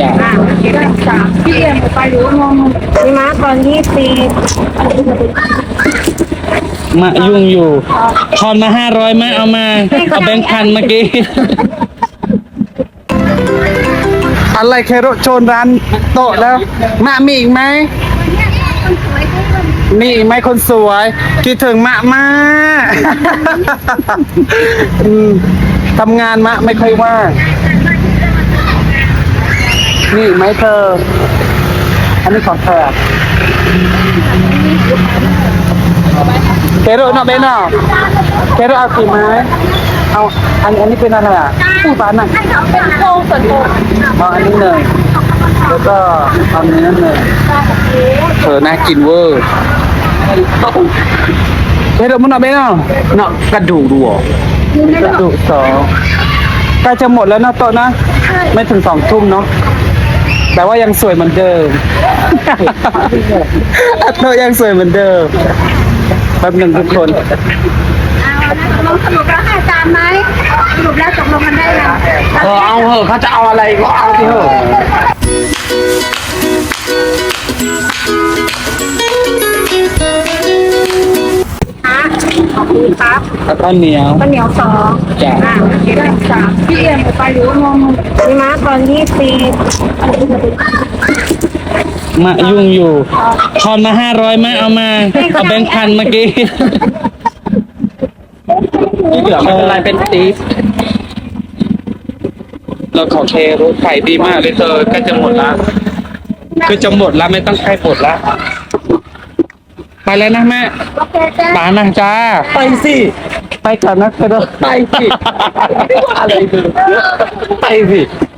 จ้ะอ่าโอเคได้จ้ะพี่เอ็มไปหรือว่างงนี่มาตอนยี่สิบมายุ่งอยู่ทอนมาห้าร้อยมาเอามา เอาแบงค์พันเมื่อกี้ อะไรเคโรโชนร้านโต๊ะแล้ว มามีอีกไหมมีอีกไหมคนสวยคิดถึงมะมากอืมทำงานมะไม่ค่อยว่าง นี่อีกไหมเธอ อันนี้ของเธอเคโรเนาะเบนเนาะเคโรเอากี่ไม้เอาอันอันนี้เป็นอะไรอะผู้ปานน่ะเป็นโค้งส่วนโค้งเอาอันนี้เนยแล้วก็เอาเนื้อเนยเธอน่ากินเวอร์เฮ้ยเดี๋ยวมันเอาไปเนาะเนาะกระดูกดูเหรอกระดูกสองใกล้จะหมดแล้วนะโต๊ะนะ ไม่ถึงสองทุ่มเนาะ แต่ว่ายังสวยเหมือนเดิมอะโต๊ะยังสวยเหมือนเดิมแป๊บหนึ่งทุกคนเอานะตกลงสรุปแล้วห้าจานไหมสรุปแล้วตกลงกันได้ยัง เออเอาเหอะเขาจะเอาอะไรก็เอาที่เหอะคะ คุณครับแล้วก็เหนียว ข้าวเหนียวสองจ้ะ อ่าโอเคได้จ้ะพี่เอ็มไปหรือว่างงนี่มาตอนยี่สิบมายุ่งอยู่ทอนมาห้าร้อยมาเอามาเอาแบงค์พันเมื่อกี้ที่เหลือไม่เป็นไรเป็นตีฟเราขอเครถไฟดีมากเลยเธอใก็จะหมดละคือจะหมดแล้วไม่ต้องใครหมดละ ไปแล้วนะแม่โอเคจ้ะปานะจ้า ไปสิไปก่อนนะเธอไปสิ อะไรเธอไปสิไปได้